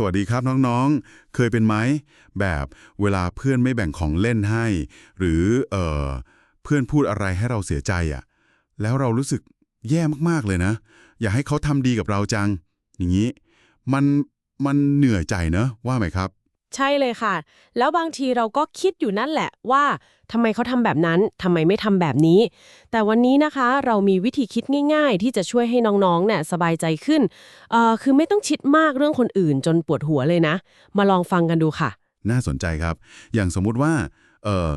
สวัสดีครับน้องๆ เคยเป็นไหม แบบเวลาเพื่อนไม่แบ่งของเล่นให้ หรือเออเพื่อนพูดอะไรให้เราเสียใจอะ่ะ แล้วเรารู้สึกแย่มากๆเลยนะ อยากให้เขาทำดีกับเราจัง อย่างนี้ มันมันเหนื่อยใจเนอะว่าไหมครับ ใช่เลยค่ะ แล้วบางทีเราก็คิดอยู่นั่นแหละว่าทำไมเขาทำแบบนั้นทำไมไม่ทำแบบนี้ แต่วันนี้นะคะเรามีวิธีคิดง่าย ๆ ที่จะช่วยให้น้องๆเนี่ยสบายใจขึ้นเอ่อคือไม่ต้องคิดมากเรื่องคนอื่นจนปวดหัวเลยนะ มาลองฟังกันดูค่ะ น่าสนใจครับ อย่างสมมุติว่าเออ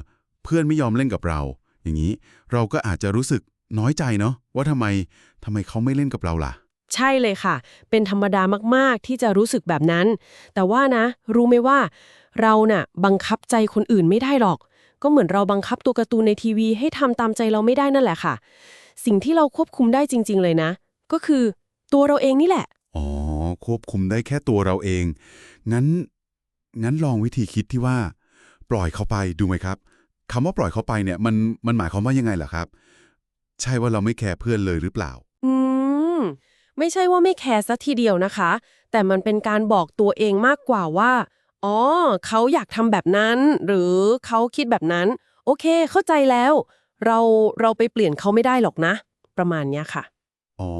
เพื่อนไม่ยอมเล่นกับเรา อย่างนี้ เราก็อาจจะรู้สึกน้อยใจเนาะว่าทำไมทำไมเขาไม่เล่นกับเราล่ะ ใช่เลยค่ะ เป็นธรรมดามากๆที่จะรู้สึกแบบนั้น แต่ว่านะ รู้ไหมว่า เราน่ะบังคับใจคนอื่นไม่ได้หรอก ก็เหมือนเราบังคับตัวการ์ตูนในทีวี ให้ทำตามใจเราไม่ได้นั่นแหละค่ะ สิ่งที่เราควบคุมได้จริง ๆ เลยนะ ก็คือตัวเราเองนี่แหละ อ๋อ ควบคุมได้แค่ตัวเราเอง งั้น งั้นลองวิธีคิดที่ว่า ปล่อยเขาไปดูไหมครับคำว่าปล่อยเขาไปเนี่ยมันมันหมายความว่ายังไงล่ะครับ ใช่ว่าเราไม่แคร์เพื่อนเลยหรือเปล่า ไม่ใช่ว่าไม่แคร์ซะทีเดียวนะคะ แต่มันเป็นการบอกตัวเองมากกว่าว่า อ๋อ เขาอยากทำแบบนั้น หรือเขาคิดแบบนั้น โอเค เข้าใจแล้ว เราเราไปเปลี่ยนเขาไม่ได้หรอกนะ ประมาณเนี้ยค่ะ อ๋อ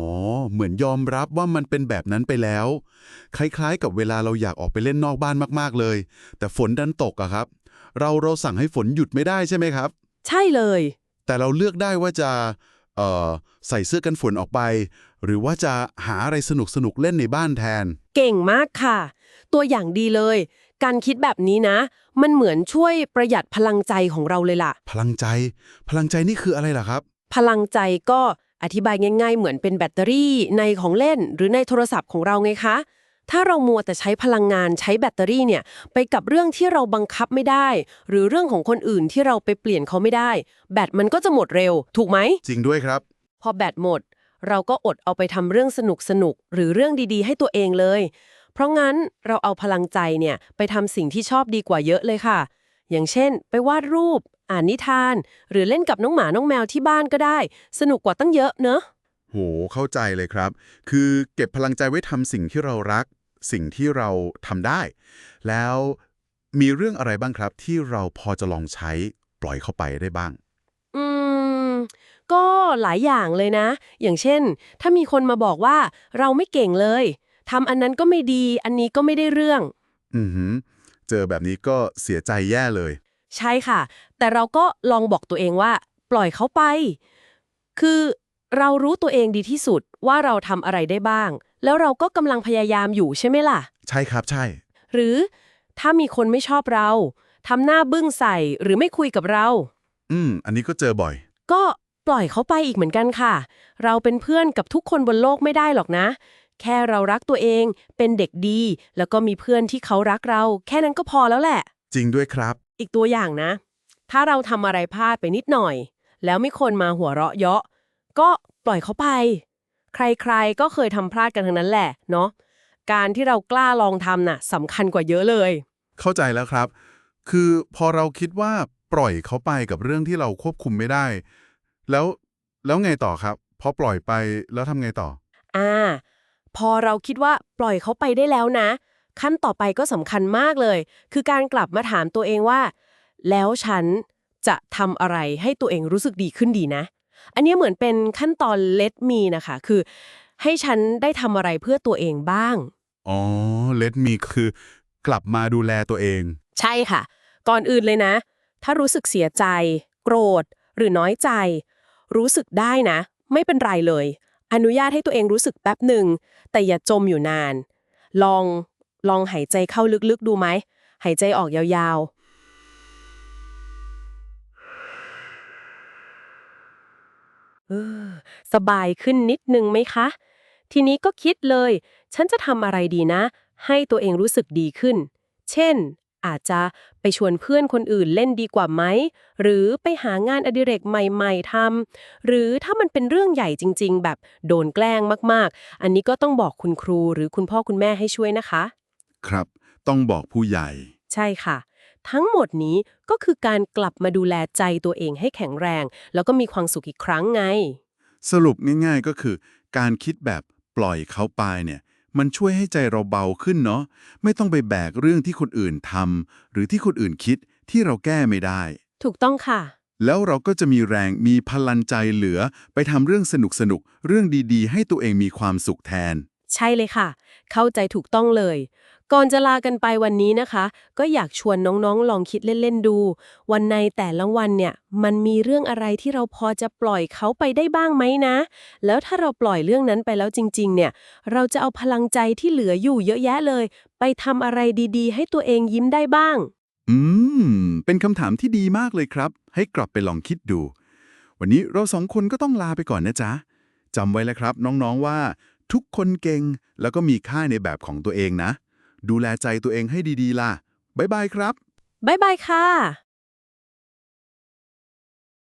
เหมือนยอมรับว่ามันเป็นแบบนั้นไปแล้ว คล้ายๆ กับเวลาเราอยากออกไปเล่นนอกบ้านมากๆเลย แต่ฝนดันตกอะครับ เราเราสั่งให้ฝนหยุดไม่ได้ใช่ไหมครับ ใช่เลย แต่เราเลือกได้ว่าจะเอ่อ ใส่เสื้อกันฝนออกไป หรือว่าจะหาอะไรสนุกสนุกๆเล่นในบ้านแทน เก่งมากค่ะ ตัวอย่างดีเลย การคิดแบบนี้นะ มันเหมือนช่วยประหยัดพลังใจของเราเลยล่ะ พลังใจ พลังใจนี่คืออะไรล่ะครับ พลังใจก็อธิบายง่าย ๆ เหมือนเป็นแบตเตอรี่ในของเล่น หรือในโทรศัพท์ของเราไงคะ ถ้าเรามัวแต่ใช้พลังงานใช้แบตเตอรี่เนี่ยไปกับเรื่องที่เราบังคับไม่ได้ หรือเรื่องของคนอื่นที่เราไปเปลี่ยนเขาไม่ได้ แบตมันก็จะหมดเร็ว ถูกไหม จริงด้วยครับ พอแบตหมด เราก็อดเอาไปทำเรื่องสนุกสนุกๆหรือเรื่องดีๆ ให้ตัวเองเลย เพราะงั้นเราเอาพลังใจเนี่ยไปทำสิ่งที่ชอบดีกว่าเยอะเลยค่ะ อย่างเช่น ไปวาดรูป อ่านนิทาน หรือเล่นกับน้องหมาน้องแมวที่บ้านก็ได้ สนุกกว่าตั้งเยอะเนอะ โห เข้าใจเลยครับ คือเก็บพลังใจไว้ทำสิ่งที่เรารัก สิ่งที่เราทำได้ แล้วมีเรื่องอะไรบ้างครับที่เราพอจะลองใช้ปล่อยเข้าไปได้บ้าง อืม ก็หลายอย่างเลยนะ อย่างเช่น ถ้ามีคนมาบอกว่าเราไม่เก่งเลยทำอันนั้นก็ไม่ดี อันนี้ก็ไม่ได้เรื่อง อือหือ เจอแบบนี้ก็เสียใจแย่เลย ใช่ค่ะ แต่เราก็ลองบอกตัวเองว่า ปล่อยเขาไป คือ เรารู้ตัวเองดีที่สุดว่าเราทำอะไรได้บ้าง แล้วเราก็กำลังพยายามอยู่ใช่ไหมล่ะ ใช่ครับใช่ หรือถ้ามีคนไม่ชอบเราทำหน้าบึ้งใส่หรือไม่คุยกับเรา อืม อันนี้ก็เจอบ่อย ก็ปล่อยเขาไปอีกเหมือนกันค่ะ เราเป็นเพื่อนกับทุกคนบนโลกไม่ได้หรอกนะ แค่เรารักตัวเองเป็นเด็กดี แล้วก็มีเพื่อนที่เขารักเรา แค่นั้นก็พอแล้วแหละ จริงด้วยครับ อีกตัวอย่างนะ ถ้าเราทำอะไรพลาดไปนิดหน่อย แล้วมีคนมาหัวเราะเยาะ ก็ปล่อยเขาไป ใครๆก็เคยทำพลาดกันทั้งนั้นแหละเนาะการที่เรากล้าลองทำน่ะสำคัญกว่าเยอะเลย เข้าใจแล้วครับ คือพอเราคิดว่าปล่อยเขาไปกับเรื่องที่เราควบคุมไม่ได้ แล้วแล้วไงต่อครับพอปล่อยไปแล้วทำไงต่อ อ่า พอเราคิดว่าปล่อยเขาไปได้แล้วนะ ขั้นต่อไปก็สำคัญมากเลย คือการกลับมาถามตัวเองว่า แล้วฉันจะทำอะไรให้ตัวเองรู้สึกดีขึ้นดีนะ อันนี้เหมือนเป็นขั้นตอน let me นะคะ คือ ให้ฉันได้ทำอะไรเพื่อตัวเองบ้าง อ๋อเลดมีคือกลับมาดูแลตัวเอง ใช่ค่ะ ก่อนอื่นเลยนะ ถ้ารู้สึกเสียใจ โกรธ หรือน้อยใจ รู้สึกได้นะ ไม่เป็นไรเลย อนุญาตให้ตัวเองรู้สึกแป๊บหนึ่ง แต่อย่าจมอยู่นาน ลองลองหายใจเข้าลึกๆดูไหม หายใจออกยาวๆ เออ สบายขึ้นนิดนึงไหมคะ ทีนี้ก็คิดเลย ฉันจะทำอะไรดีนะ ให้ตัวเองรู้สึกดีขึ้น เช่น อาจจะไปชวนเพื่อนคนอื่นเล่นดีกว่าไหม หรือไปหางานอดิเรกใหม่ๆทำ หรือถ้ามันเป็นเรื่องใหญ่จริง ๆ แบบโดนแกล้งมากๆ อันนี้ก็ต้องบอกคุณครูหรือคุณพ่อคุณแม่ให้ช่วยนะคะ ครับ ต้องบอกผู้ใหญ่ ใช่ค่ะ ทั้งหมดนี้ก็คือการกลับมาดูแลใจตัวเองให้แข็งแรง แล้วก็มีความสุขอีกครั้งไง สรุปง่ายๆก็คือ การคิดแบบปล่อยเขาไปเนี่ยมันช่วยให้ใจเราเบาขึ้นเนาะไม่ต้องไปแบกเรื่องที่คนอื่นทำหรือที่คนอื่นคิดที่เราแก้ไม่ได้ ถูกต้องค่ะ แล้วเราก็จะมีแรงมีพลังใจเหลือ ไปทำเรื่องสนุกสนุกๆเรื่องดีๆ ให้ตัวเองมีความสุขแทน ใช่เลยค่ะ เข้าใจถูกต้องเลย ก่อนจะลากันไปวันนี้นะคะ ก็อยากชวนน้องๆ ลองคิดเล่น ๆ ดู วันในแต่ละวันเนี่ยมันมีเรื่องอะไรที่เราพอจะปล่อยเขาไปได้บ้างไหมนะ แล้วถ้าเราปล่อยเรื่องนั้นไปแล้วจริง ๆ เนี่ย เราจะเอาพลังใจที่เหลืออยู่เยอะแยะเลย ไปทำอะไรดีๆ ให้ตัวเองยิ้มได้บ้าง อืม เป็นคำถามที่ดีมากเลยครับ ให้กลับไปลองคิดดู วันนี้เราสองคนก็ต้องลาไปก่อนนะจ๊ะจำไว้แล้วครับ น้องๆว่า ทุกคนเก่งแล้วก็มีค่าในแบบของตัวเองนะ ดูแลใจตัวเองให้ดีๆ ล่ะ บ๊ายบายครับ บ๊ายบายค่ะ